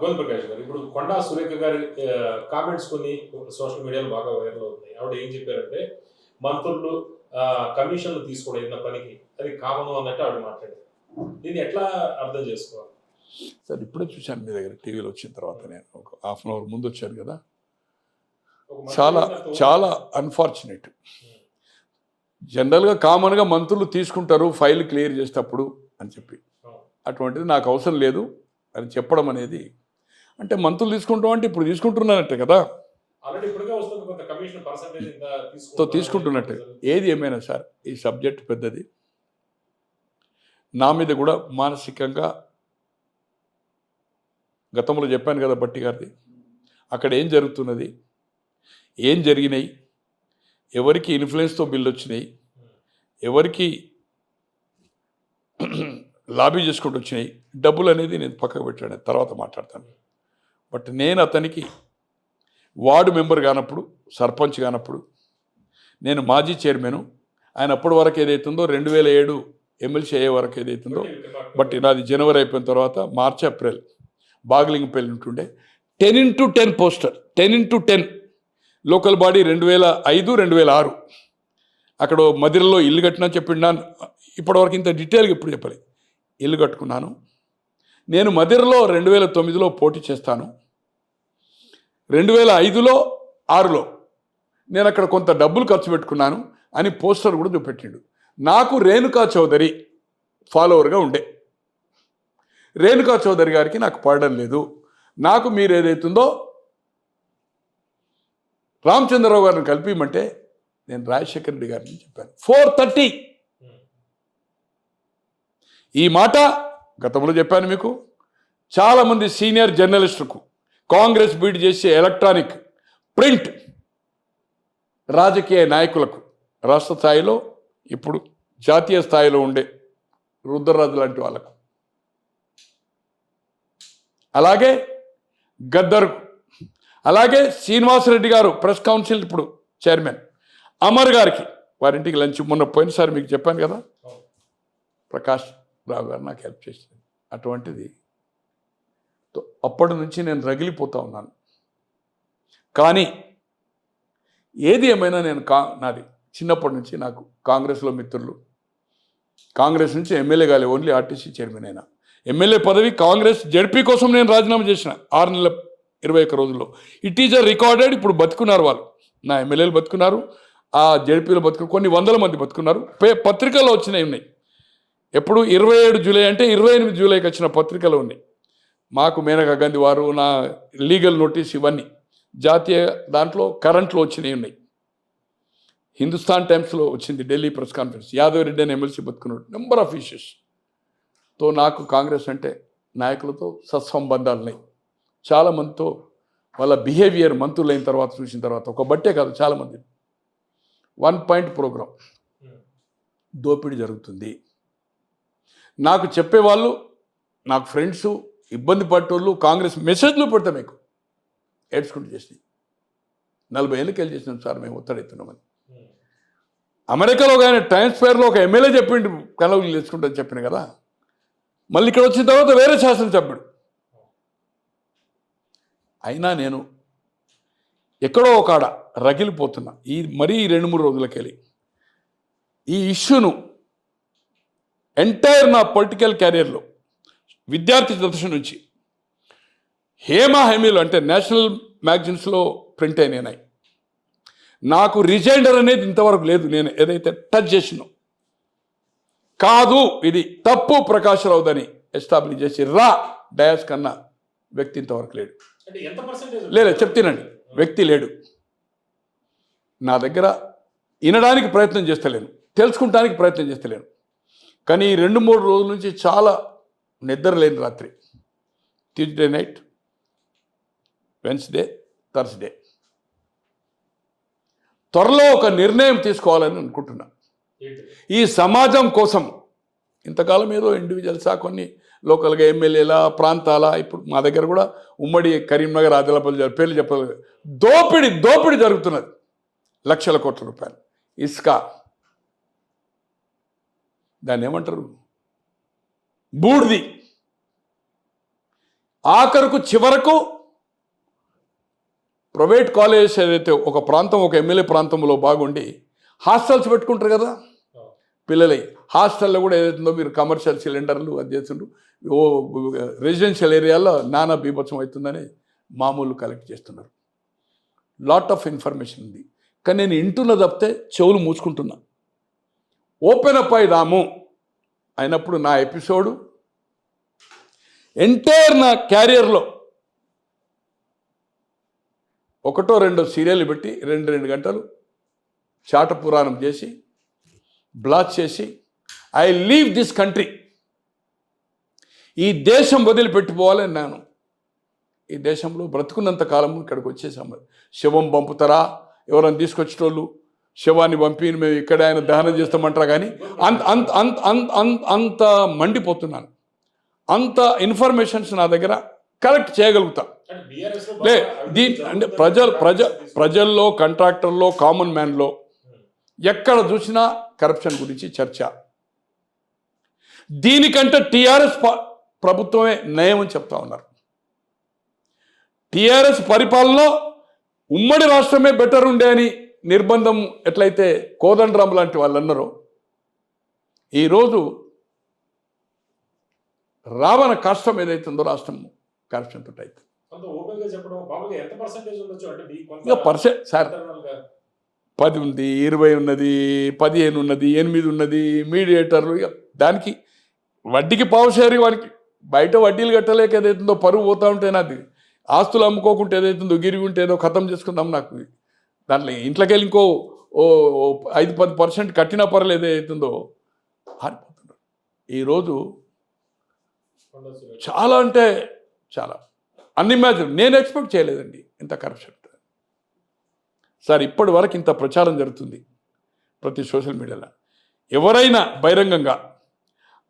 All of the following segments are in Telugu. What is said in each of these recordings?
గోల్ ప్రకాష్ గారు. ఇప్పుడు కొండా సురేఖ గారి కామెంట్స్ కొన్ని సోషల్ మీడియాలో బాగా వైరల్ అవుతున్నాయి. ఆవిడ ఏం చెప్పారంటే మంత్రులు కమిషన్లు తీసుకోవడం ఏదైనా పనికి అది కామను అన్నట్టు ఆవిడ మాట్లాడారు. దీన్ని ఎట్లా అర్థం చేసుకోవాలి? సార్ ఇప్పుడే చూశాను మీ దగ్గర టీవీలో వచ్చిన తర్వాత నేను. ఒక హాఫ్ అన్ అవర్ ముందు వచ్చాను కదా. చాలా చాలా అన్ఫార్చునేట్ జనరల్గా కామన్గా మంత్రులు తీసుకుంటారు ఫైల్ క్లియర్ చేసేటప్పుడు అని చెప్పి. అటువంటిది నాకు అవసరం లేదు. అని చెప్పడం అనేది అంటే మంత్రులు తీసుకుంటాం అంటే ఇప్పుడు తీసుకుంటున్నానంటే కదా. తో. తీసుకుంటున్నట్టే. ఏది ఏమైనా సార్ ఈ సబ్జెక్ట్ పెద్దది. నా మీద కూడా మానసికంగా గతంలో చెప్పాను కదా బట్టి గారిది. అక్కడ ఏం జరుగుతున్నది? ఏం జరిగినాయి? ఎవరికి ఇన్ఫ్లుయెన్స్తో బిల్లు వచ్చినాయి? ఎవరికి లాబీ చేసుకుంటూ వచ్చినాయి. డబ్బులు అనేది నేను పక్కకు పెట్టాను. తర్వాత మాట్లాడతాను. బట్ నేను అతనికి వార్డు మెంబర్ కానప్పుడు సర్పంచ్ కానప్పుడు నేను మాజీ చైర్మన్ ఆయన అప్పటి వరకు ఏదైతుందో రెండు వేల ఏడు ఎమ్మెల్సీ అయ్యే వరకు ఏదైతుందో బట్ నాది జనవరి అయిపోయిన తర్వాత మార్చ్ ఏప్రిల్ బాగ్లింగ్ పెళ్ళి ఉంటుండే. Ten into ten poster ten into ten local body రెండు వేల ఐదు రెండు వేల ఆరు. అక్కడ మదిరలో ఇల్లు కట్టినా చెప్పిండా ఇప్పటివరకు ఇంత డీటెయిల్గా ఇప్పుడు చెప్పలేదు. ఇల్లు కట్టుకున్నాను. నేను మదిరలో రెండు వేల తొమ్మిదిలో పోటీ చేస్తాను. రెండు వేల ఐదులో ఆరులో నేను అక్కడ కొంత డబ్బులు ఖర్చు పెట్టుకున్నాను అని పోస్టర్ కూడా చూపెట్టిండు. నాకు రేణుకా చౌదరి ఫాలోవర్గా ఉండే. రేణుకా చౌదరి గారికి నాకు పడడం లేదు. నాకు మీరు ఏదైతుందో రామచంద్రరావు గారిని కలిపిమంటే నేను రాజశేఖర రెడ్డి గారిని చెప్పాను. ఫోర్ థర్టీ ఈ మాట గతంలో చెప్పాను మీకు. చాలామంది సీనియర్ జర్నలిస్టులకు కాంగ్రెస్ బీట్ చేసే ఎలక్ట్రానిక్ ప్రింట్ రాజకీయ నాయకులకు రాష్ట్ర స్థాయిలో ఇప్పుడు జాతీయ స్థాయిలో ఉండే రుద్రరాజు లాంటి వాళ్ళకు. అలాగే గద్దర్ అలాగే శ్రీనివాసరెడ్డి గారు ప్రెస్ కౌన్సిల్ ఇప్పుడు చైర్మన్. అమర్ గారికి వారింటికి లంచ్ మొన్న పోయినసారి మీకు చెప్పాను కదా. ప్రకాష్ రావు గారు నాకు హెల్ప్ చేసింది అటువంటిది. అప్పటి నుంచి నేను రగిలిపోతూ ఉన్నాను. కానీ ఏది ఏమైనా నేను కా నాది చిన్నప్పటి నుంచి నాకు కాంగ్రెస్లో మిత్రులు. కాంగ్రెస్ నుంచి ఎమ్మెల్యే కాలే ఓన్లీ ఆర్టీసీ చైర్మన్ అయినా. ఎమ్మెల్యే పదవి కాంగ్రెస్ జడ్పీ కోసం నేను రాజీనామా చేసిన ఆరు నెలల ఇరవై ఒక్క రోజుల్లో. ఇట్ ఈజ్ అ రికార్డెడ్ ఇప్పుడు బతుకున్నారు వాళ్ళు. నా ఎమ్మెల్యేలు బతుకున్నారు ఆ జడ్పీలో బతుకు కొన్ని వందల మంది బతుకున్నారు. పే పత్రికల్లో వచ్చినాయి ఉన్నాయి. ఎప్పుడు ఇరవై ఏడు జూలై అంటే ఇరవై ఎనిమిది జూలైకి వచ్చిన పత్రికలు ఉన్నాయి. మాకు మేనకా గాంధీ వారు నా లీగల్ నోటీస్ ఇవన్నీ. జాతీయ దాంట్లో కరెంట్లో వచ్చినవి ఉన్నాయి. హిందుస్థాన్ టైమ్స్లో వచ్చింది ఢిల్లీ ప్రెస్ కాన్ఫరెన్స్. యాదవ్ రెడ్డి అని ఎమ్మెల్సీ బతుకున్నాడు. Number of issues. తో నాకు కాంగ్రెస్ అంటే నాయకులతో సత్సంబంధాలు ఉన్నాయి. చాలామందితో వాళ్ళ బిహేవియర్ మంత్రులు అయిన తర్వాత చూసిన తర్వాత ఒక బట్టే కాదు చాలామంది వన్ పాయింట్ ప్రోగ్రామ్. దోపిడీ జరుగుతుంది. నాకు చెప్పేవాళ్ళు నాకు ఫ్రెండ్స్ ఇబ్బంది పట్టేవాళ్ళు కాంగ్రెస్ మెసేజ్లు పెడతా మీకు. ఏడ్చుకుంటూ చేసినాయి. నలభై ఏళ్ళకి వెళ్ళి చేసినాం సార్ మేము ఒత్తిడెత్తున్నామని అమెరికాలో కానీ టైమ్స్ స్క్వేర్లో ఒక ఎమ్మెల్యే చెప్పిండు కలవలు తెచ్చుకుంటా చెప్పిన కదా. మళ్ళీ ఇక్కడ వచ్చిన తర్వాత వేరే శాసనసభ్యుడు. అయినా నేను ఎక్కడో ఒక ఆడ రగిలిపోతున్నా. ఈ మరీ రెండు మూడు రోజులకెళ్ళి ఈ ఇష్యూను ఎంటైర్ నా పొలిటికల్ క్యారియర్లో విద్యార్థి దశ నుంచి హేమా హేమీలు అంటే నేషనల్ మ్యాగజైన్స్లో ప్రింట్ అయినాయి నాకు రిజైండర్ అనేది ఇంతవరకు లేదు నేను ఏదైతే టచ్ చేసినో. కాదు ఇది తప్పు ప్రకాశరావుదని ఎస్టాబ్లిష్ చేసి రా డయాస్ కన్నా వ్యక్తి ఇంతవరకు లేడు. లేదు చెప్తానండి వ్యక్తి లేడు. నా దగ్గర వినడానికి ప్రయత్నం చేస్తలేను తెలుసుకుంటానికి ప్రయత్నం చేస్తలేను. కానీ ఈ రెండు మూడు రోజుల నుంచి చాలా నిద్ర లేని రాత్రి. ట్యూస్డే నైట్ వెన్స్డే థర్స్డే త్వరలో ఒక నిర్ణయం తీసుకోవాలని అనుకుంటున్నా. ఈ సమాజం కోసం ఇంతకాలం ఏదో ఇండివిజువల్సా కొన్ని లోకల్గా ఎమ్మెల్యేల ప్రాంతాల ఇప్పుడు మా దగ్గర కూడా ఉమ్మడి కరీంనగర్ ఆదిలాబాద్ పేర్లు చెప్పాలి దోపిడి దోపిడి జరుగుతున్నది. లక్షల కోట్ల రూపాయలు. ఇసుక దాన్ని ఏమంటారు? బూడిది. ఆఖరుకు చివరకు ప్రైవేట్ కాలేజెస్ ఏదైతే ఒక ప్రాంతం ఒక ఎమ్మెల్యే ప్రాంతంలో బాగుండి హాస్టల్స్ పెట్టుకుంటారు కదా? పిల్లలై హాస్టల్లో కూడా ఏదైతుందో మీరు కమర్షియల్ సిలిండర్లు అది చేస్తుండ్రు. ఓ రెసిడెన్షియల్ ఏరియాలో నానా బీభత్సం అవుతుందని మామూలు కలెక్ట్ చేస్తున్నారు. లాట్ ఆఫ్ ఇన్ఫర్మేషన్ ఉంది. కానీ నేను ఇంటున్న తప్పితే చెవులు మూసుకుంటున్నా. ఓపెన్ అప్ అయి రాము అయినప్పుడు నా ఎపిసోడు ఎంటైర్ నా క్యారియర్లో ఒకటో రెండో సీరియల్ పెట్టి రెండు రెండు గంటలు చాట పురాణం చేసి బ్లాక్ చేసి ఐ లీవ్ దిస్ కంట్రీ. ఈ దేశం వదిలిపెట్టిపోవాలని నేను ఈ దేశంలో బ్రతుకున్నంత కాలం ఇక్కడికి వచ్చేసాము. శవం పంపుతారా? ఎవరైనా తీసుకొచ్చేటోళ్ళు శవాన్ని పంపి మేము ఇక్కడ ఆయన దహనం చేస్తామంటారా కానీ అంత అంత అంత అంత అంత అంత మండిపోతున్నాను. అంత ఇన్ఫర్మేషన్స్ నా దగ్గర కరెక్ట్ చేయగలుగుతా. లో దీని అంటే ప్రజలు ప్రజ. ప్రజల్లో కాంట్రాక్టర్లో కామన్ మ్యాన్లో ఎక్కడ చూసినా కరప్షన్ గురించి చర్చ. దీనికంటే టీఆర్ఎస్ ప్రభుత్వమే నయం అని చెప్తా ఉన్నారు. టీఆర్ఎస్ పరిపాలనలో ఉమ్మడి రాష్ట్రమే బెటర్ ఉండే అని నిర్బంధం ఎట్లయితే కోదండరామ్ లాంటి వాళ్ళు అన్నారో ఈరోజు రావణ కష్టం ఏదైతుందో రాష్ట్రం కరప్షన్ తోటి అవుతుంది కొంత ఓపెన్గా చెప్పడం మామూలుగా ఎంత పర్సెంటేజ్ ఉండొచ్చు అంటే మీ కొంత ఇక పర్సెంట్ సార్ పది ఉంది ఇరవై ఉన్నది పదిహేను ఉన్నది ఎనిమిది ఉన్నది మీడియేటర్లు ఇక దానికి వడ్డీకి పావుషేరి వానికి బయట వడ్డీలు కట్టలేక ఏదైతుందో పరువు పోతా ఉంటే నాది. ఆస్తులు అమ్ముకోకుంటే ఏదైతుందో గిరిగి ఉంటే ఏదో ఖతం చేసుకుందాం నాకు. దాంట్లో ఇంట్లోకి వెళ్ళి ఇంకో ఓ ఐదు పది పర్సెంట్ కట్టినా పర్లేదు ఏదైతుందో హారిపోతున్నారు. ఈరోజు చాలా అంటే చాలా. అన్ని మ్యాచ్ నేను ఎక్స్పెక్ట్ చేయలేదండి ఇంత కరప్షన్. సార్ ఇప్పటి వరకు ఇంత ప్రచారం జరుగుతుంది ప్రతి సోషల్ మీడియాలో. ఎవరైనా బహిరంగంగా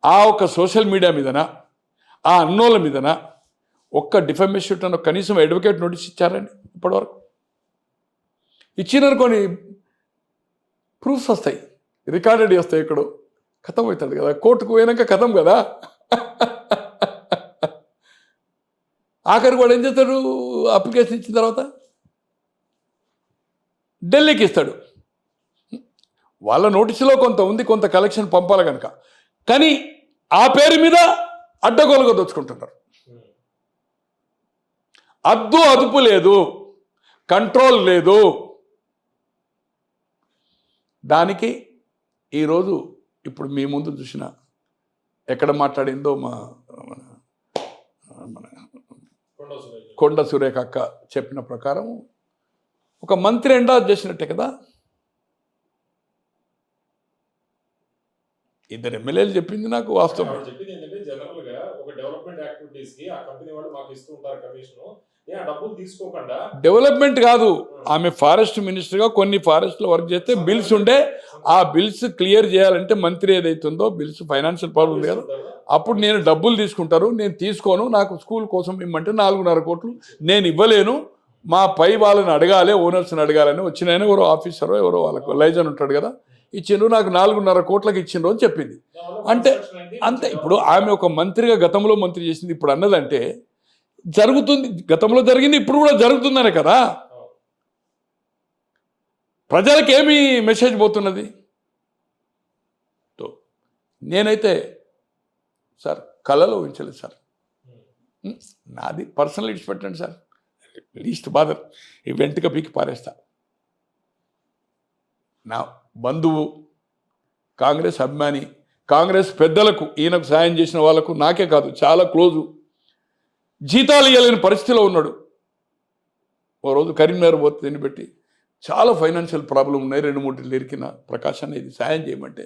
ఆ ఒక సోషల్ మీడియా మీదన ఆ అన్నోల మీదన ఒక్క డిఫమేషన్ కనీసం అడ్వకేట్ నోటీస్ ఇచ్చారండి ఇప్పటివరకు ఇచ్చినారు కొన్ని ప్రూఫ్స్ వస్తాయి. రికార్డెడ్ వస్తాయి ఇక్కడ కథం అవుతుంది కదా. కోర్టుకు పోయినాక కథం కదా. ఆఖరి వాడు ఏం చేస్తాడు? అప్లికేషన్ ఇచ్చిన తర్వాత ఢిల్లీకి ఇస్తాడు. వాళ్ళ నోటీసులో కొంత ఉంది కొంత కలెక్షన్ పంపాలి కనుక కానీ ఆ పేరు మీద అడ్డగోలుగా దోచుకుంటున్నారు. అద్దు అదుపు లేదు. కంట్రోల్ లేదు. దానికి ఈరోజు ఇప్పుడు మీ ముందు చూసిన ఎక్కడ మాట్లాడిందో మా మన మన కొండ సురేఖ అక్క చెప్పిన ప్రకారం ఒక మంత్రి ఎండా చేసినట్టే కదా. ఇద్దరు ఎమ్మెల్యేలు చెప్పింది నాకు వాస్తవం. చెప్పింది ఏంటంటే జనరల్గా ఒక డెవలప్మెంట్ యాక్టివిటీస్కి ఆ కంపెనీ వాళ్ళు మాకు ఇస్తూ ఉంటారు కమిషన్ డెవలప్మెంట్ కాదు. ఆమె ఫారెస్ట్ మినిస్టర్గా కొన్ని ఫారెస్ట్లో వర్క్ చేస్తే బిల్స్ ఉండే ఆ బిల్స్ క్లియర్ చేయాలంటే మంత్రి ఏదైతుందో బిల్స్ ఫైనాన్షియల్ ప్రాబ్లం ఉంది కదా. అప్పుడు నేను డబ్బులు తీసుకుంటారు నేను తీసుకోను నాకు స్కూల్ కోసం ఇమ్మంటే నాలుగున్నర కోట్లు నేను ఇవ్వలేను. మా పై వాళ్ళని అడగాలి ఓనర్స్ని అడగాలని వచ్చిన ఆయన ఎవరో ఆఫీసరో ఎవరో వాళ్ళకు లైజన్ ఉంటాడు కదా. ఇచ్చిండ్రు నాకు నాలుగున్నర కోట్లకి ఇచ్చిండ్రు అని చెప్పింది. అంటే అంతే ఇప్పుడు ఆమె ఒక మంత్రిగా గతంలో మంత్రి చేసింది ఇప్పుడు అన్నదంటే జరుగుతుంది. గతంలో జరిగింది ఇప్పుడు కూడా జరుగుతుందనే కదా. ప్రజలకు ఏమి మెసేజ్ పోతున్నది? నేనైతే సార్ కళలో ఉంచలేదు సార్. నాది పర్సనల్ ఇడ్స్ పెట్టండి సార్. లీస్ట్ బాధర్ ఈ వెంటగా పీకి పారేస్తా. నా బంధువు కాంగ్రెస్ అభిమాని కాంగ్రెస్ పెద్దలకు ఈయనకు సాయం చేసిన వాళ్ళకు నాకే కాదు చాలా క్లోజు. జీతాలు ఇవ్వలేని పరిస్థితిలో ఉన్నాడు. ఓ రోజు కరీంనగర్ పోతే దీన్ని పెట్టి చాలా ఫైనాన్షియల్ ప్రాబ్లం ఉన్నాయి. రెండు మూడు లిరికిన ప్రకాశాన్ని ఇది సాయం చేయమంటే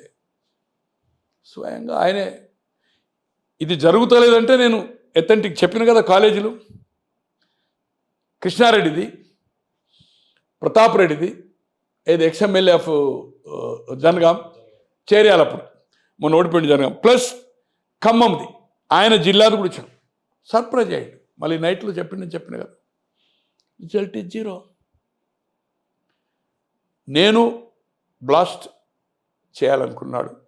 స్వయంగా ఆయనే ఇది జరుగుతలేదంటే నేను ఎత్తంటికి చెప్పిన కదా కాలేజీలు. కృష్ణారెడ్డిది ప్రతాప్ రెడ్డిది ఏది ఎక్స్ఎమ్మెల్యే ఆఫ్ జనగాం చేర్యాలప్పుడు మొన్న ఓడిపోయింది జనగాం. ప్లస్ ఖమ్మంది ఆయన జిల్లాది కూడా ఇచ్చాడు. సర్ప్రైజ్ అయ్యాడు. మళ్ళీ నైట్లో చెప్పిన చెప్పిన కదా. Result is zero. నేను బ్లాస్ట్ చేయాలనుకున్నాడు.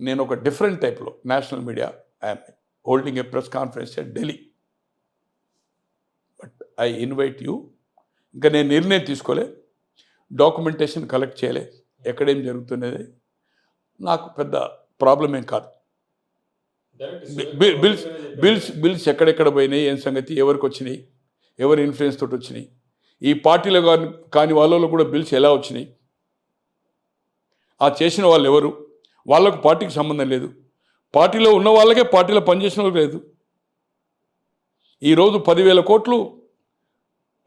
నేను ఒక డిఫరెంట్ టైప్లో national media I'm holding a press conference at Delhi. But I invite you. ఇంకా నేను నిర్ణయం తీసుకోలే. డాక్యుమెంటేషన్ కలెక్ట్ చేయలే. ఎక్కడేం జరుగుతున్నది? నాకు పెద్ద ప్రాబ్లం ఏం కాదు. బిల్స్ బిల్స్ బిల్స్ ఎక్కడెక్కడ పోయినాయి? ఏం సంగతి? ఎవరికి వచ్చినాయి? ఎవరి ఇన్ఫ్లుయెన్స్ తోటి వచ్చినాయి? ఈ పార్టీలో కాని కాని వాళ్ళలో కూడా బిల్స్ ఎలా వచ్చినాయి? ఆ చేసిన వాళ్ళు ఎవరు? వాళ్ళకు పార్టీకి సంబంధం లేదు. పార్టీలో ఉన్న వాళ్ళకే పార్టీలో పనిచేసిన వాళ్ళకి లేదు. ఈరోజు పదివేల కోట్లు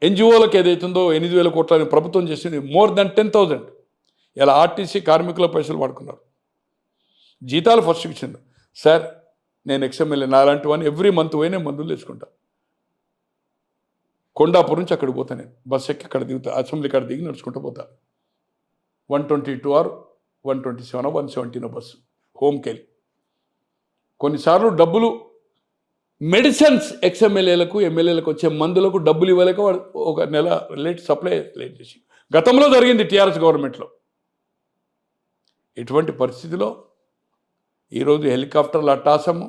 ఎన్జిఓలకు ఏదైతుందో ఎనిమిది వేల కోట్లని ప్రభుత్వం చేసింది మోర్ దెన్ టెన్ థౌజండ్ ఇలా ఆర్టీసీ కార్మికుల పైసలు వాడుకున్నారు. జీతాలు ఫస్ట్ ఇచ్చింది సార్ నేను ఎక్స్ఎంఎల్ఏ నాలాంటి వాడిని ఎవ్రీ మంత్ పోయి నేను మందులు తెచ్చుకుంటా. కొండాపూర్ నుంచి అక్కడికి పోతా నేను. బస్ ఎక్కి అక్కడ దిగుతా. అసెంబ్లీ కాడ దిగి నడుచుకుంటూ పోతా. One twenty two or one twenty seven one seventeen bus హోమ్కి వెళ్ళి కొన్నిసార్లు డబ్బులు మెడిసిన్స్ ఎక్స్ఎమ్మెల్యేలకు ఎమ్మెల్యేలకు వచ్చే మందులకు డబ్బులు ఇవ్వలేక వాడు ఒక నెల లేట్ సప్లై లేట్ చేసి. గతంలో జరిగింది టీఆర్ఎస్ గవర్నమెంట్లో. ఇటువంటి పరిస్థితిలో ఈరోజు హెలికాప్టర్ల అట్టాసము.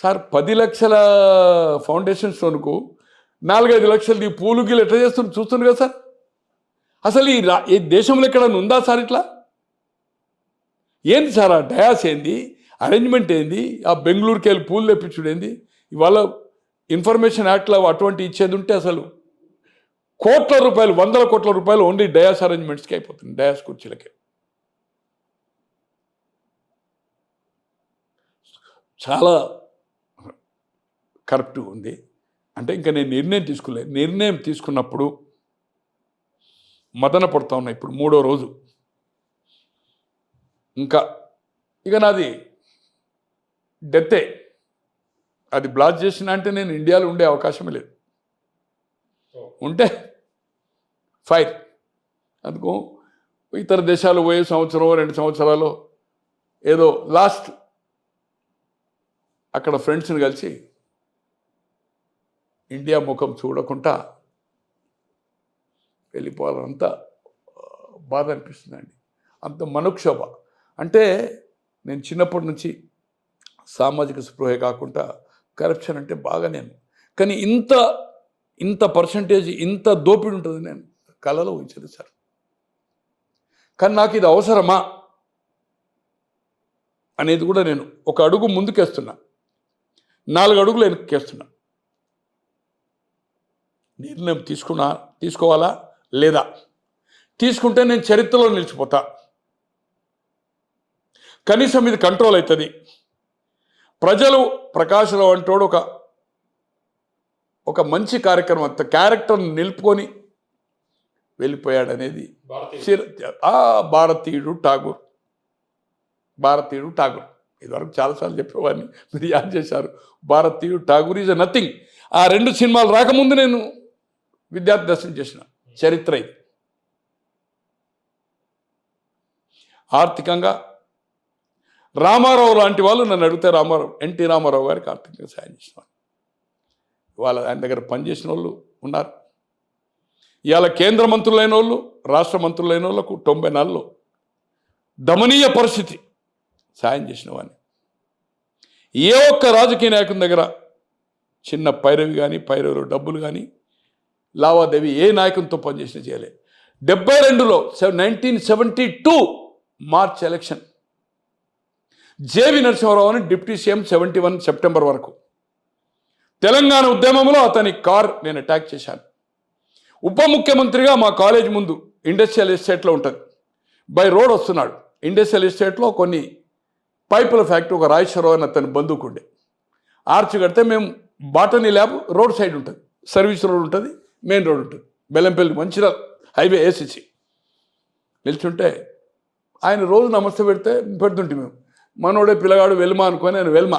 సార్ పది లక్షల ఫౌండేషన్ స్టోన్కు నాలుగైదు లక్షలు ఈ పూలు గీలు ఎట్లా చేస్తున్నారు చూస్తున్నారు కదా సార్. అసలు ఈ రా ఈ దేశంలో ఎక్కడ ఉందా సార్ ఇట్లా? ఏంది సార్ ఆ డయాస్ ఏంది? అరేంజ్మెంట్ ఏంది? ఆ బెంగళూరుకి వెళ్ళి పూలు తెప్పించుడు ఏంది? ఇవాళ ఇన్ఫర్మేషన్ యాక్ట్లో అటువంటి ఇచ్చేది ఉంటే అసలు కోట్ల రూపాయలు వందల కోట్ల రూపాయలు ఓన్లీ డయాస్ అరేంజ్మెంట్స్కి అయిపోతుంది డయాస్ కుర్చీలకే. చాలా కరెక్ట్ ఉంది. అంటే ఇంకా నేను నిర్ణయం తీసుకోలేదు నిర్ణయం తీసుకున్నప్పుడు మదన పడుతూ ఉన్నా ఇప్పుడు మూడో రోజు. ఇంకా ఇక నాది డెత్తే. అది బ్లాక్ చేసిన అంటే నేను ఇండియాలో ఉండే అవకాశమే లేదు. ఉంటే ఫైర్. అందుకు ఇతర దేశాలు పోయే సంవత్సరం రెండు సంవత్సరాలు ఏదో లాస్ట్ అక్కడ ఫ్రెండ్స్ని కలిసి ఇండియా ముఖం చూడకుండా వెళ్ళిపోవాలంత బాధ అనిపిస్తుందండి. అంత మనోక్షోభ. అంటే నేను చిన్నప్పటి నుంచి సామాజిక స్పృహే కాకుండా కరప్షన్ అంటే బాగా నేను. కానీ ఇంత ఇంత పర్సంటేజ్ ఇంత దోపిడి ఉంటుంది నేను కళలో ఉంచదు సార్. కానీ నాకు ఇది అవసరమా? అనేది కూడా నేను ఒక అడుగు ముందుకేస్తున్నా. నాలుగు అడుగులు వెనక్కేస్తున్నా నిర్ణయం తీసుకున్నా తీసుకోవాలా? లేదా? తీసుకుంటే నేను చరిత్రలో నిలిచిపోతా. కనీసం ఇది కంట్రోల్ అవుతుంది. ప్రజలు ప్రకాశరావు అంటోడు ఒక ఒక మంచి కార్యక్రమం అంత క్యారెక్టర్ని నిలుపుకొని వెళ్ళిపోయాడు అనేది భారతీయ చిర- ఆ భారతీయుడు ఠాగూర్. భారతీయుడు ఠాగూర్. ఇదివరకు చాలాసార్లు చెప్పేవాడిని. మీరు యాడ్ చేశారు. భారతీయుడు ఠాగూర్ ఈజ్ నథింగ్. ఆ రెండు సినిమాలు రాకముందు నేను విద్యార్థి దర్శనం చేసిన చరిత్ర ఇది. ఆర్థికంగా రామారావు లాంటి వాళ్ళు నన్ను అడిగితే రామారావు ఎన్టీ రామారావు గారికి ఆర్థికంగా సాయం చేసిన వాళ్ళు. వాళ్ళ ఆయన దగ్గర పనిచేసిన వాళ్ళు ఉన్నారు. ఇవాళ కేంద్ర మంత్రులైన వాళ్ళు రాష్ట్ర మంత్రులైన వాళ్ళకు తొంభై నాలుగులో దమనీయ పరిస్థితి. సాయం చేసిన వాడిని ఏ ఒక్క రాజకీయ నాయకుని దగ్గర చిన్న పైరవి కానీ పైరవిలో డబ్బులు కానీ లావాదేవీ ఏ నాయకునితో పనిచేసినా చేయలే. డెబ్బై రెండులో nineteen seventy two March election. JV Narasimharao అని deputy CM seventy one September వరకు. తెలంగాణ ఉద్యమంలో అతని కార్ నేను అటాక్ చేశాను. ఉప ముఖ్యమంత్రిగా మా కాలేజ్ ముందు ఇండస్ట్రియల్ ఎస్టేట్లో ఉంటుంది. బై రోడ్ వస్తున్నాడు. ఇండస్ట్రియల్ ఎస్టేట్లో కొన్ని పైపుల ఫ్యాక్టరీ ఒక రాజేశ్వరరావు అని అతని బంధువుకుండే ఆర్చ్ కడితే మేము బాటనీ ల్యాబ్ రోడ్ సైడ్ ఉంటుంది. సర్వీస్ రోడ్ ఉంటుంది మెయిన్ రోడ్ ఉంటుంది. బెల్లంపల్లి మంచిర్యాల హైవే ఏసీసీ నిల్చుంటే ఆయన రోజు నమస్తే పెడితే పెడుతుంటే మేము. మనోడే పిల్లగాడు వెల్మా అనుకొని ఆయన వెల్మ.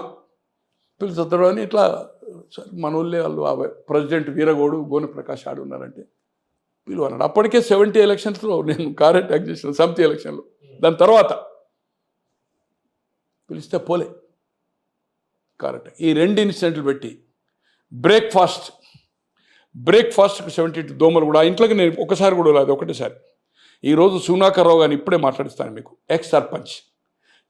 పిలుచుతాడు అని ఇట్లా మనోళ్ళే వాళ్ళు ప్రెసిడెంట్ వీరగోడు గోని ప్రకాష్ ఆడు ఉన్నారంటే పిలువ అన్నాడు అప్పటికే సెవెంటీ ఎలక్షన్స్లో నేను కార్ అటాక్ చేసిన సమితి ఎలక్షన్లో దాని తర్వాత పిలిస్తే పోలే. కరెక్ట్ ఈ రెండు ఇన్సిడెంట్లు పెట్టి బ్రేక్ఫాస్ట్ బ్రేక్ఫాస్ట్కి సెవెంటీ టూ దోమలు కూడా ఇంట్లోకి నేను ఒకసారి కూడా లేదు ఒకటేసారి. ఈరోజు సునాకర్ రావు గారిని ఇప్పుడే మాట్లాడిస్తాను మీకు. ఎక్స్ సర్పంచ్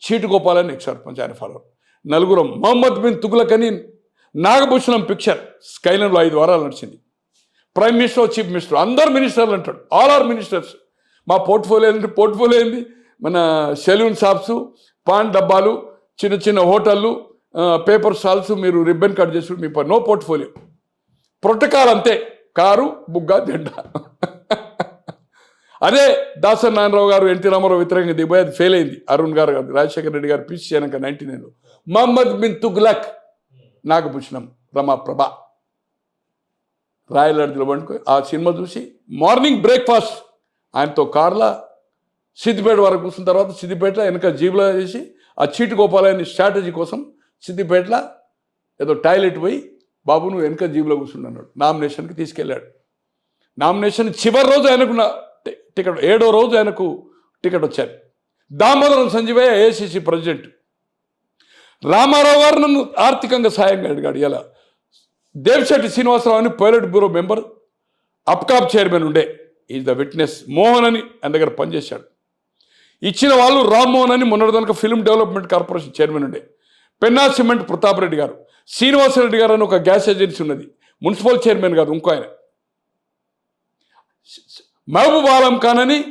చీటు గోపాలని ఎక్స్ సర్పంచ్ ఆయన ఫాలో నలుగురం మహమ్మద్ బిన్ తుగులక్ అని నాగభూషణం పిక్చర్ స్కైలంలో ఐదు వారాలు నడిచింది. ప్రైమ్ మినిస్టర్ చీఫ్ మినిస్టర్ అందరు మినిస్టర్లు అంటాడు. ఆల్ ఆర్ మినిస్టర్స్ మా పోర్ట్ఫోలియో ఏంటి? పోర్ట్ఫోలియో ఏంది? మన సెలూన్ షాప్స్ పాన్ డబ్బాలు చిన్న చిన్న హోటళ్ళు పేపర్ స్టాల్స్ మీరు రిబ్బన్ కట్ చేసి మీ నో పోర్ట్ఫోలియో. ప్రోటోకాల్ అంతే. కారు బుగ్గ జెండా. అదే దాసరి నారాయణరావు గారు ఎన్టీ రామారావు వ్యతిరేకంగా దిగిపోయి అది ఫెయిల్ అయింది. అరుణ్ గారు గారు రాజశేఖర రెడ్డి గారు పిచ్చి చేయనక నైన్టీ నైన్లో. మహమ్మద్ బిన్ తుగ్లక్ నాగభూషణం రమాప్రభ. రాయలడిలో పండుకో ఆ సినిమా చూసి మార్నింగ్ బ్రేక్ఫాస్ట్. ఆయనతో కార్లా సిద్దిపేట వరకు కూర్చున్న తర్వాత సిద్దిపేటలో వెనక జీబులో చేసి ఆ చీటి గోపాలయాన్ని స్ట్రాటజీ కోసం సిద్దిపేటలో ఏదో టాయిలెట్ పోయి బాబు నువ్వు వెనక జీబులో కూర్చున్నాడు నామినేషన్కి తీసుకెళ్ళాడు. నామినేషన్ చివరి రోజు ఆయనకు టికెట్ ఏడో రోజు ఆయనకు టికెట్ వచ్చారు. Damodaram Sanjeevaiah ACC president. Ramarao గారు నన్ను ఆర్థికంగా సాయంగా అడిగాడు. ఇలా దేవిశెట్టి శ్రీనివాసరావు అని పైలట్ బ్యూరో మెంబర్ అప్కాప్ చైర్మన్ ఉండే. ఈజ్ ద విట్నెస్ మోహన్ అని ఆయన దగ్గర పనిచేశాడు. ఇచ్చిన వాళ్ళు రామ్మోహన్ అని మొన్నటిదానికి ఫిల్మ్ డెవలప్మెంట్ కార్పొరేషన్ చైర్మన్ ఉండే. పెన్నా సిమెంట్ ప్రతాప్ రెడ్డి గారు. శ్రీనివాసరెడ్డి గారు అని ఒక గ్యాస్ ఏజెన్సీ ఉన్నది. మున్సిపల్ చైర్మన్ కాదు ఇంకో ఆయన. మహబూబ్ ఆలం ఖాన్ అని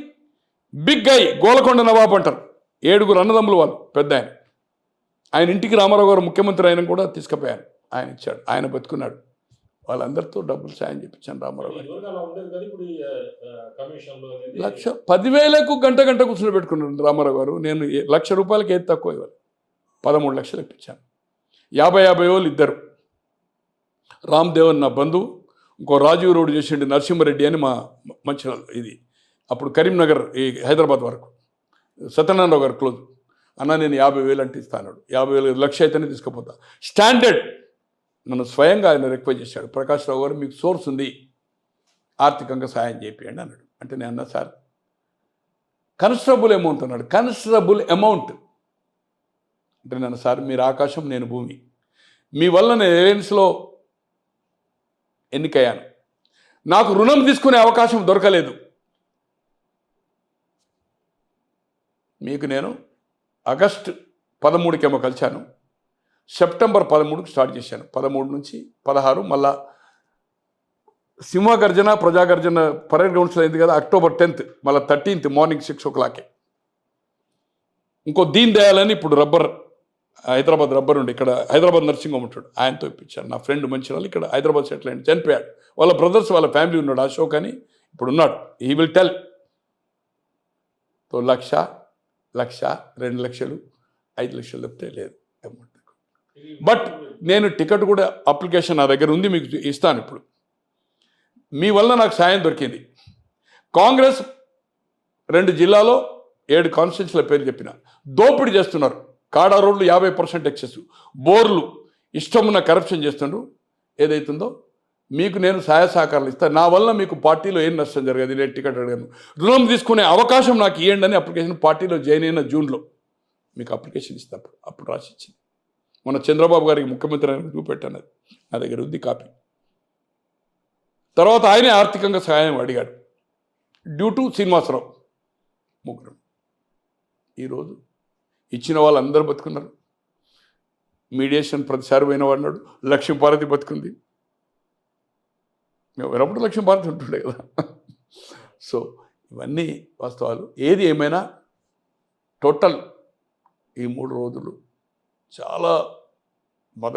బిగ్ గై గోలకొండ నవాబ్ అంటారు. ఏడుగురు అన్నదమ్ములు వాళ్ళు పెద్ద ఆయన. ఆయన ఇంటికి రామారావు గారు ముఖ్యమంత్రి ఆయన కూడా తీసుకుపోయాను ఆయన ఇచ్చాడు ఆయన బతుకున్నాడు. వాళ్ళందరితో డబ్బులు సాయం చెప్పించాను రామారావు గారు లక్ష పదివేలకు గంట గంట కూర్చుని పెట్టుకున్నాడు రామారావు గారు. నేను లక్ష రూపాయలకి ఏది తక్కువ ఇవ్వాలి పదమూడు లక్షలు ఇప్పించాను యాభై యాభై వాళ్ళు ఇద్దరు. రామ్ దేవన్ నా బంధువు. ఇంకో రాజీవ్ రోడ్ చేసిండు నరసింహారెడ్డి అని మా మంచి ఇది. అప్పుడు కరీంనగర్ ఈ హైదరాబాద్ వరకు. సత్యనారాయణరావు గారు క్లోజ్. అన్న నేను యాభై వేలు అంటే ఇస్తాను యాభై వేలు లక్ష అయితేనే తీసుకుపోతా. స్టాండర్డ్. నన్ను స్వయంగా ఆయన రిక్వెస్ట్ చేశాడు. ప్రకాష్ రావు గారు మీకు సోర్స్ ఉంది. ఆర్థికంగా సహాయం చేయండి అన్నాడు. అంటే నేను అన్నా సార్ కన్స్ట్రబుల్ అమౌంట్ అన్నాడు. కన్స్ట్రబుల్ అమౌంట్ అంటే నన్ను సార్ మీరు ఆకాశం నేను భూమి. మీ వల్ల నేను ఎలయన్స్లో ఎన్నికయ్యాను. నాకు రుణం తీసుకునే అవకాశం దొరకలేదు. మీకు నేను ఆగస్ట్ పదమూడుకేమో కలిశాను. సెప్టెంబర్ పదమూడుకి స్టార్ట్ చేశాను. పదమూడు నుంచి పదహారు మళ్ళా సింహగర్జన ప్రజాగర్జన పరేడ్ గ్రౌండ్స్లో అయింది కదా అక్టోబర్ టెన్త్ మళ్ళీ థర్టీన్త్ మార్నింగ్ సిక్స్ ఓ క్లాకే. ఇంకో దీన్ దయాలని ఇప్పుడు రబ్బర్ హైదరాబాద్ రబ్బర్ ఉండి ఇక్కడ హైదరాబాద్ నర్సింగ్ హోమ్ ఉంటాడు. ఆయనతో ఇప్పించాను నా ఫ్రెండ్ మంచి వాళ్ళు ఇక్కడ హైదరాబాద్ సెటిల్ అయ్యింది చనిపోయాడు. వాళ్ళ బ్రదర్స్ వాళ్ళ ఫ్యామిలీ ఉన్నాడు అశోక్ అని ఇప్పుడు ఉన్నాడు. ఈ విల్ టెల్తో లక్ష లక్ష రెండు లక్షలు ఐదు లక్షలు తప్పితే లేదు. బట్ నేను టికెట్ కూడా అప్లికేషన్ నా దగ్గర ఉంది మీకు ఇస్తాను ఇప్పుడు. మీ వల్ల నాకు సాయం దొరికింది. కాంగ్రెస్ రెండు జిల్లాలో ఏడు కాన్స్టిట్యూన్సీల పేరు చెప్పిన. దోపిడీ చేస్తున్నారు. కాడా రోడ్లు యాభై పర్సెంట్ ఎక్సెస్ బోర్లు ఇష్టమున్న కరప్షన్ చేస్తుండ్రు. ఏదైతుందో మీకు నేను సహాయ సహకారాలు ఇస్తాను నా వల్ల మీకు పార్టీలో ఏం నష్టం జరగదు నేను టికెట్ అడిగాను. రుణం తీసుకునే అవకాశం నాకు ఇవ్వండి అని అప్లికేషన్ పార్టీలో జాయిన్ అయిన జూన్లో మీకు అప్లికేషన్ ఇస్తాను అప్పుడు అప్పుడు రాసి ఇచ్చింది. మన చంద్రబాబు గారికి ముఖ్యమంత్రి అని చూపెట్టాను అది నా దగ్గర ఉంది కాపీ. తర్వాత ఆయనే ఆర్థికంగా సహాయం అడిగాడు. డ్యూ టు శ్రీనివాసరావు ముగ్గురు. ఈరోజు ఇచ్చిన వాళ్ళందరూ బతుకున్నారు. మీడియేషన్ ప్రతిసారి పోయిన వాడినాడు లక్ష్మీపార్వతి బతుకుంది. మేము వినప్పుడు లక్ష్మీపార్వతి ఉంటుండే కదా. సో ఇవన్నీ వాస్తవాలు. ఏది ఏమైనా టోటల్ ఈ మూడు రోజులు చాలా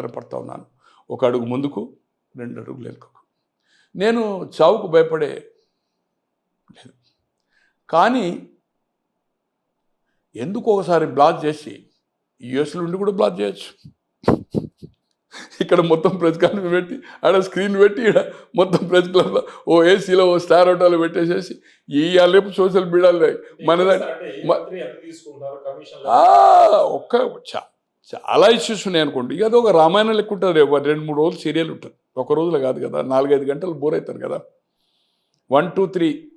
పడతా ఉన్నాను. ఒక అడుగు ముందుకు రెండు అడుగులు వెనుకకు. నేను చావుకు భయపడే లేదు. కానీ ఎందుకు ఒకసారి బ్లాక్ చేసి యుఎస్లో ఉండి కూడా బ్లాక్ చేయొచ్చు? ఇక్కడ మొత్తం ప్రెస్ కాన్ఫరెన్స్ పెట్టి ఆడ స్క్రీన్ పెట్టి ఇక్కడ మొత్తం ప్రెస్ ఓ ఏసీలో ఓ స్టార్ హోటల్ పెట్టేసేసి ఈ రేపు సోషల్ మీడియాలో మన ఒక్క చా- చాలా ఇష్యూస్ ఉన్నాయి అనుకోండి. ఇక అది ఒక రామాయణం లెక్క ఉంటుంది. రెండు మూడు రోజులు సీరియల్ ఉంటుంది. ఒక రోజులో కాదు కదా. నాలుగైదు గంటలు బోర్ అవుతారు కదా. వన్ టూ త్రీ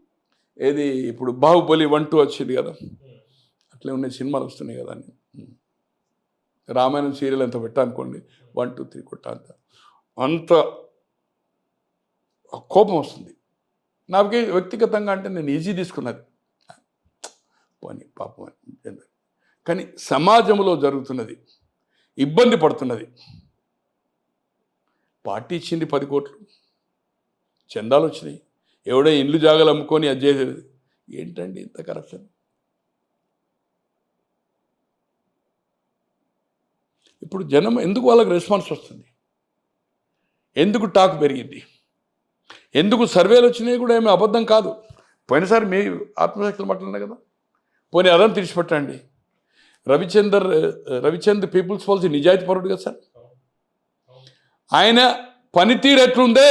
ఏది? ఇప్పుడు బాహుబలి వన్ టూ వచ్చింది కదా. అట్లే ఉన్న సినిమాలు వస్తున్నాయి కదా అని hmm. రామాయణం సీరియల్ ఎంత పెట్టానుకోండి వన్ టూ త్రీ కొట్టా అంత. అంత కోపం వస్తుంది. నాకు వ్యక్తిగతంగా అంటే నేను ఈజీ తీసుకున్నది. పోనీ పాపం అని. కానీ సమాజంలో జరుగుతున్నది. ఇబ్బంది పడుతున్నది. పార్టీ ఇచ్చింది పది కోట్లు. చందాలు వచ్చినాయి. ఎవడో ఇండ్లు జాగాలు అమ్ముకొని అది చేసేది. ఏంటండి ఇంత కరప్షన్? ఇప్పుడు జనం ఎందుకు వాళ్ళకి రెస్పాన్స్ వస్తుంది? ఎందుకు టాక్ పెరిగింది? ఎందుకు సర్వేలు వచ్చినాయి కూడా ఏమీ అబద్ధం కాదు. పోయినసారి మీ ఆత్మశక్తులు మాట్లాడినా కదా? పోనీ అదని తీసిపెట్టండి రవిచందర్ రవిచంద్ పీపుల్స్ పాలసీ నిజాయితీ పరుడు కదా సార్? ఆయన పనితీరు ఎట్లుందే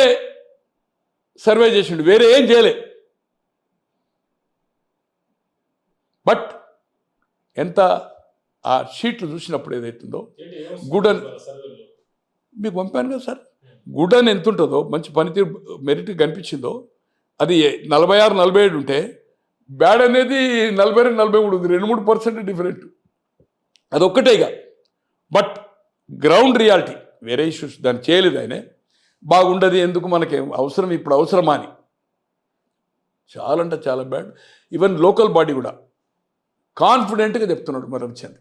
సర్వే చేసిండు వేరే ఏం చేయలే. బట్ ఎంత ఆ షీట్లు చూసినప్పుడు ఏదైతుందో గుడన్ గుడ్ అన్- మీకు పంపాను కదా సార్? గుడ్ ఎంత ఉంటుందో మంచి పనితీరు మెరిట్ కనిపించిందో అది నలభై ఆరు నలభై ఏడు ఉంటే బ్యాడ్ అనేది నలభై రెండు నలభై మూడు ఉంది రెండు మూడు పర్సెంట్ డిఫరెంట్. అది ఒక్కటేగా బట్ గ్రౌండ్ రియాలిటీ వేరే ఇష్యూస్ దాన్ని చేయలేదు ఆయనే. బాగుండదు ఎందుకు మనకి అవసరం ఇప్పుడు అవసరమా అని. చాలా అంటే చాలా బ్యాడ్ ఈవెన్ లోకల్ బాడీ కూడా కాన్ఫిడెంట్గా చెప్తున్నాడు మరి రవిచంద్.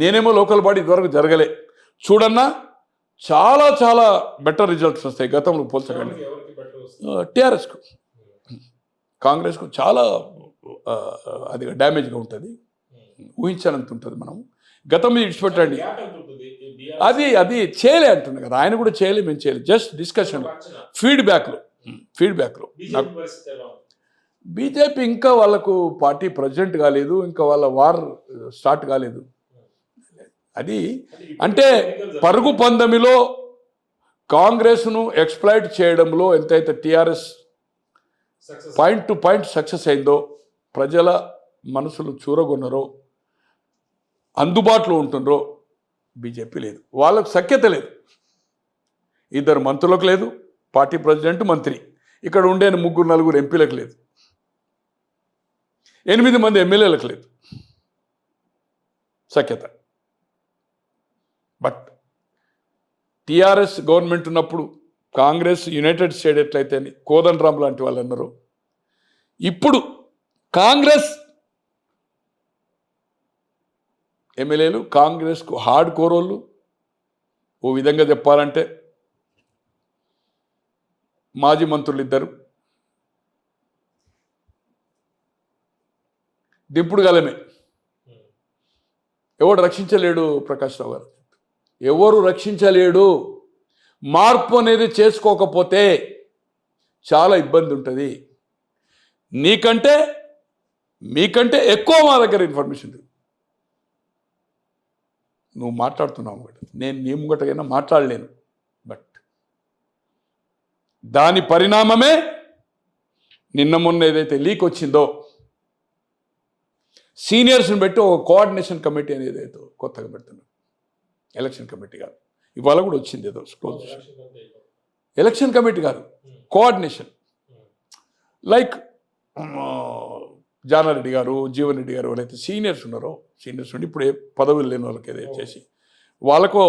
నేనేమో లోకల్ బాడీ ఇదివరకు జరగలే. చూడన్నా చాలా చాలా బెటర్ రిజల్ట్స్ వస్తాయి గతంలో పోల్చకండి. టీఆర్ఎస్కు. కాంగ్రెస్కు చాలా అది డ్యామేజ్గా ఉంటుంది. ఊహించనంత ఉంటుంది మనం. గతం BRS అది అది చేయలే అంటున్నా కదా. ఆయన కూడా చేయలే మేము చేయలేదు జస్ట్ డిస్కషన్. ఫీడ్బ్యాక్లో ఫీడ్బ్యాక్లో బీజేపీ ఇంకా వాళ్ళకు పార్టీ ప్రెసిడెంట్ కాలేదు ఇంకా వాళ్ళ వార్ స్టార్ట్ కాలేదు. అది అంటే పరుగు పందమిలో కాంగ్రెస్ను ఎక్స్ప్లాయిట్ చేయడంలో ఎంతైతే TRS point to point success అయిందో ప్రజల మనసులు చూరగొన్నారో అందుబాటులో ఉంటుండ్రో బీజేపీ లేదు. వాళ్ళకు సఖ్యత లేదు. ఇద్దరు మంత్రులకు లేదు పార్టీ ప్రెసిడెంట్ మంత్రి. ఇక్కడ ఉండే ముగ్గురు నలుగురు ఎంపీలకు లేదు. ఎనిమిది మంది ఎమ్మెల్యేలకు లేదు. సఖ్యత. బట్ టీఆర్ఎస్ గవర్నమెంట్ ఉన్నప్పుడు కాంగ్రెస్ యునైటెడ్ స్టేట్ ఎట్లయితే అని కోదండ లాంటి వాళ్ళు అన్నారు ఇప్పుడు కాంగ్రెస్ ఎమ్మెల్యేలు కాంగ్రెస్కు హార్డ్ కోరోళ్ళు ఓ విధంగా చెప్పాలంటే మాజీ మంత్రులు ఇద్దరు దింపుడు గలమే. ఎవడు రక్షించలేడు ప్రకాష్ రావు గారు? ఎవరు రక్షించలేడు? మార్పు అనేది చేసుకోకపోతే చాలా ఇబ్బంది ఉంటుంది. నీకంటే మీకంటే ఎక్కువ మా దగ్గర ఇన్ఫర్మేషన్ ఉంది. నువ్వు మాట్లాడుతున్నావు ఒకటి నేను నీ ముంగటకైనా మాట్లాడలేను. బట్ దాని పరిణామమే నిన్న మొన్న ఏదైతే లీక్ వచ్చిందో సీనియర్స్ని పెట్టి ఒక కోఆర్డినేషన్ కమిటీ అనేది ఏదో కొత్తగా పెడుతున్నారు. ఎలక్షన్ కమిటీ కాదు. ఇవాళ కూడా వచ్చింది ఏదో క్లోజ్ ఎలక్షన్ కమిటీ కాదు Hmm. Coordination. Hmm. Like Janareddy గారు జీవన్ రెడ్డి గారు ఎవరైతే సీనియర్స్ ఉన్నారో సీనియర్స్ ఉండి ఇప్పుడు ఏ పదవులు లేని వాళ్ళకి ఏదైతే చేసి వాళ్ళకు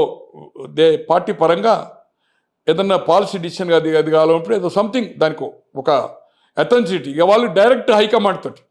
దే పార్టీ పరంగా ఏదన్నా పాలసీ డిసిషన్ అది అది కావాలన్నప్పుడు ఏదో సంథింగ్ దానికి ఒక అథెన్సిటీ ఇక వాళ్ళు డైరెక్ట్ హైకమాండ్ తోటి